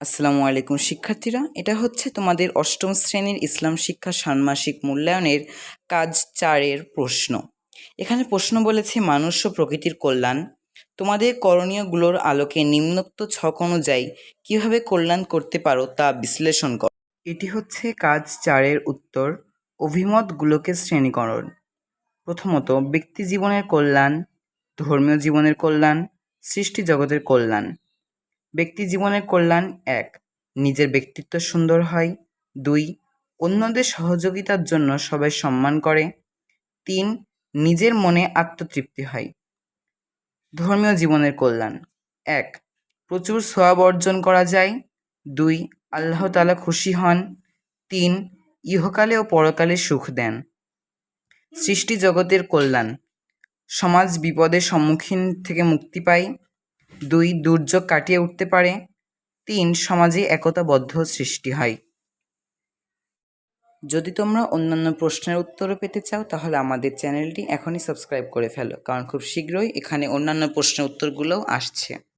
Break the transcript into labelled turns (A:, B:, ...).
A: আসসালামু আলাইকুম, শিক্ষার্থীরা। এটা হচ্ছে তোমাদের অষ্টম শ্রেণির ইসলাম শিক্ষা ষান্মাসিক মূল্যায়নের কাজ চারের প্রশ্ন। এখানে প্রশ্ন বলেছে, মানুষ ও প্রকৃতির কল্যাণ। তোমাদের করণীয়গুলোর আলোকে নিম্নোক্ত ছক অনুযায়ী কীভাবে কল্যাণ করতে পারো তা বিশ্লেষণ করো। এটি হচ্ছে কাজ চারের উত্তর, অভিমতগুলোকে শ্রেণীকরণ। প্রথমত, ব্যক্তি জীবনের কল্যাণ, ধর্মীয় জীবনের কল্যাণ, সৃষ্টি জগতের কল্যাণ। ব্যক্তি জীবনের কল্যাণ এক। নিজের ব্যক্তিত্ব সুন্দর হয়। দুই, অন্যদের সহযোগিতার জন্য সবাই সম্মান করে। তিন, নিজের মনে আত্মতৃপ্তি হয়। ধর্মীয় জীবনের কল্যাণ এক, প্রচুর সোয়াব অর্জন করা যায়। দুই, আল্লাহ তালা খুশি হন। তিন, ইহকালে ও পরকালে সুখ দেন। সৃষ্টি জগতের কল্যাণ সমাজ বিপদের সম্মুখীন থেকে মুক্তি পায়। দুই দুর্যোগ কাটিয়ে উঠতে পারে, তিন সমাজে একতাবদ্ধ সৃষ্টি হয়। যদি তোমরা অন্যান্য প্রশ্নের উত্তরও পেতে চাও, তাহলে আমাদের চ্যানেলটি এখনই সাবস্ক্রাইব করে ফেলো, কারণ খুব শীঘ্রই এখানে অন্যান্য প্রশ্নের উত্তরগুলোও আসছে।